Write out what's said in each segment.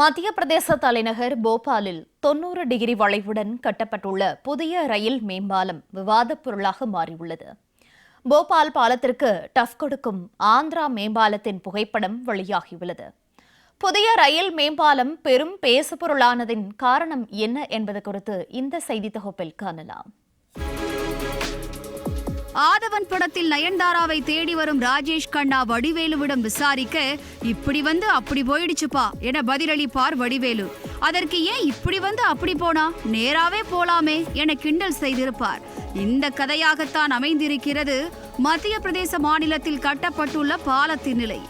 மத்திய பிரதேச தலைநகர் போபாலில் தொன்னூறு டிகிரி வளைவுடன் கட்டப்பட்டுள்ள புதிய ரயில் மேம்பாலம் விவாதப் பொருளாக மாறியுள்ளது. போபால் பாலத்திற்கு டஃப் கொடுக்கும் ஆந்திரா மேம்பாலத்தின் புகைப்படம் வெளியாகியுள்ளது. புதிய ரயில் மேம்பாலம் பெரும் பேசுபொருளானதின் காரணம் என்ன என்பது குறித்து இந்த செய்தி தொகுப்பில் காணலாம். ஆதவன் படத்தில் நயன்தாராவை தேடி வரும் ராஜேஷ் கண்ணா வடிவேலுவிடம் விசாரிக்க இப்படி வந்து அப்படி போயிடுச்சுப்பா என பதிலளிப்பார் வடிவேலு. அதற்கு ஏன் இப்படி வந்து அப்படி போனா? நேராவே போலாமே என கிண்டல் செய்திருப்பார். இந்த கதையாகத்தான் அமைந்திருக்கிறது மத்திய பிரதேச மாநிலத்தில் கட்டப்பட்டுள்ள பாலத்தின் நிலை.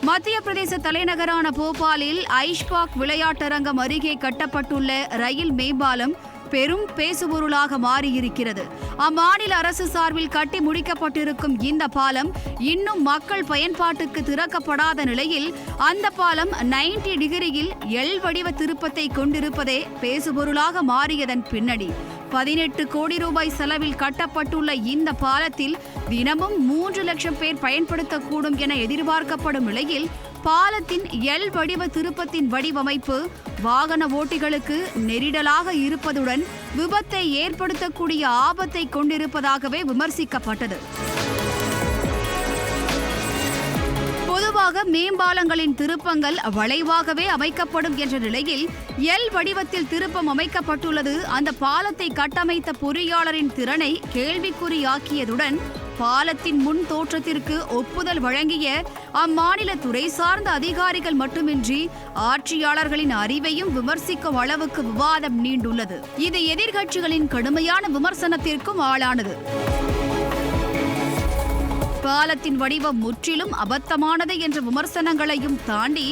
மத்திய பிரதேச தலைநகரான போபாலில் ஐஷ்பாக் விளையாட்டரங்கம் அருகே கட்டப்பட்டுள்ள ரயில் மேம்பாலம் பெரும் பேசுபொருளாக மாறியிருக்கிறது. அம்மாநில அரசு சார்பில் கட்டி முடிக்கப்பட்டிருக்கும் இந்த பாலம் இன்னும் மக்கள் பயன்பாட்டுக்கு திறக்கப்படாத நிலையில் அந்த பாலம் 90 டிகிரியில் எல் வடிவ திருப்பத்தை கொண்டிருப்பதே பேசுபொருளாக மாறியதன் பின்னணி. பதினெட்டு கோடி ரூபாய் செலவில் கட்டப்பட்டுள்ள இந்த பாலத்தில் தினமும் மூன்று லட்சம் பேர் பயன்படுத்தக்கூடும் என எதிர்பார்க்கப்படும் நிலையில் பாலத்தின் எல் வடிவ திருப்பத்தின் வடிவமைப்பு வாகன ஓட்டிகளுக்கு நெரிடலாக இருப்பதுடன் விபத்தை ஏற்படுத்தக்கூடிய ஆபத்தை கொண்டிருப்பதாகவே விமர்சிக்கப்பட்டது. பொதுவாக மேம்பாலங்களின் திருப்பங்கள் வளைவாகவே அமைக்கப்படும் என்ற நிலையில் எல் வடிவத்தில் திருப்பம் அமைக்கப்பட்டுள்ளது. அந்த பாலத்தை கட்டமைத்த பொறியாளரின் திறனை கேள்விக்குறியாக்கியதுடன் பாலத்தின் முன் தோற்றத்திற்கு ஒப்புதல் வழங்கிய அம்மாநில துறை சார்ந்த அதிகாரிகள் மட்டுமின்றி ஆட்சியாளர்களின் அறிவையும் விமர்சிக்கும் அளவுக்கு விவாதம் நீண்டுள்ளது. இது எதிர்கட்சிகளின் கடுமையான விமர்சனத்திற்கும் ஆளானது. பாலத்தின் வடிவம் முற்றிலும் அபத்தமானது என்ற விமர்சனங்களையும் தாண்டி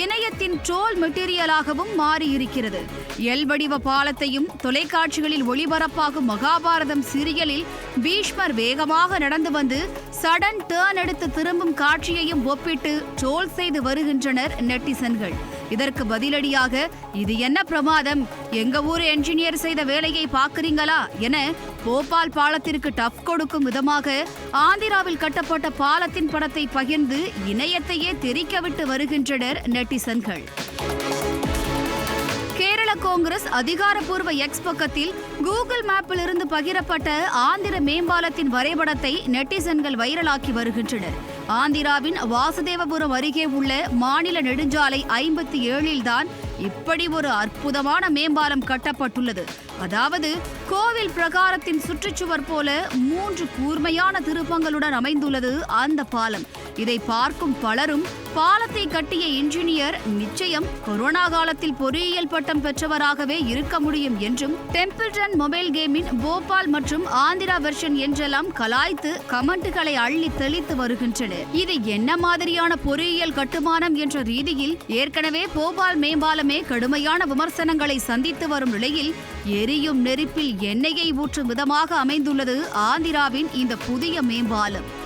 இணையத்தின் ட்ரோல் மெட்டீரியலாகவும் மாறியிருக்கிறது. எல் வடிவ பாலத்தையும் தொலைக்காட்சிகளில் ஒளிபரப்பாகும் மகாபாரதம் சீரியலில் பீஷ்மர் வேகமாக நடந்து வந்து சடன் டேர்ன் எடுத்து திரும்பும் காட்சியையும் ஒப்பிட்டு ட்ரோல் செய்து வருகின்றனர் நெட்டிசன்கள். இதற்கு பதிலடியாக இது என்ன பிரமாதம்? எங்க ஊர் என்ஜினியர் செய்த வேலையை பார்க்கறீங்களா? என போபால் பாலத்திற்கு டஃப் கொடுக்கும் விதமாக ஆந்திராவில் கட்டப்பட்ட பாலத்தின் படத்தை பகிர்ந்து இணையத்தையே தெரிக்கவிட்டு வருகின்றனர் நெட்டிசன்கள். கேரள காங்கிரஸ் அதிகாரப்பூர்வ எக்ஸ் பக்கத்தில் கூகுள் மேப்பில் இருந்து பகிரப்பட்ட ஆந்திர மேம்பாலத்தின் வரைபடத்தை நெட்டிசன்கள் வைரலாக்கி வருகின்றனர். ஆந்திராவின் வாசுதேவபுரம் அருகே உள்ள மாநில நெடுஞ்சாலை ஐம்பத்தி ஏழில் தான் இப்படி ஒரு அற்புதமான மேம்பாலம் கட்டப்பட்டுள்ளது. அதாவது கோவில் பிரகாரத்தின் சுற்றுச்சுவர் போல மூன்று கூர்மையான திருப்பங்களுடன் அமைந்துள்ளது அந்த பாலம். இதை பார்க்கும் பலரும் பாலத்தை கட்டிய இன்ஜினியர் நிச்சயம் கொரோனா காலத்தில் பொறியியல் பட்டம் பெற்றவராகவே இருக்க முடியும் என்றும் டெம்பிள்டன் மொபைல் கேமின் போபால் மற்றும் ஆந்திரா வெர்ஷன் என்றெல்லாம் கலாய்த்து கமெண்ட்டுகளை அள்ளி தெளித்து வருகின்றனர். இது என்ன மாதிரியான பொறியியல் கட்டுமானம் என்ற ரீதியில் ஏற்கனவே போபால் மேம்பாலமே கடுமையான விமர்சனங்களை சந்தித்து வரும் நிலையில் எரியும் நெருப்பில் எண்ணெயை ஊற்றும் விதமாக அமைந்துள்ளது ஆந்திராவின் இந்த புதிய மேம்பாலம்.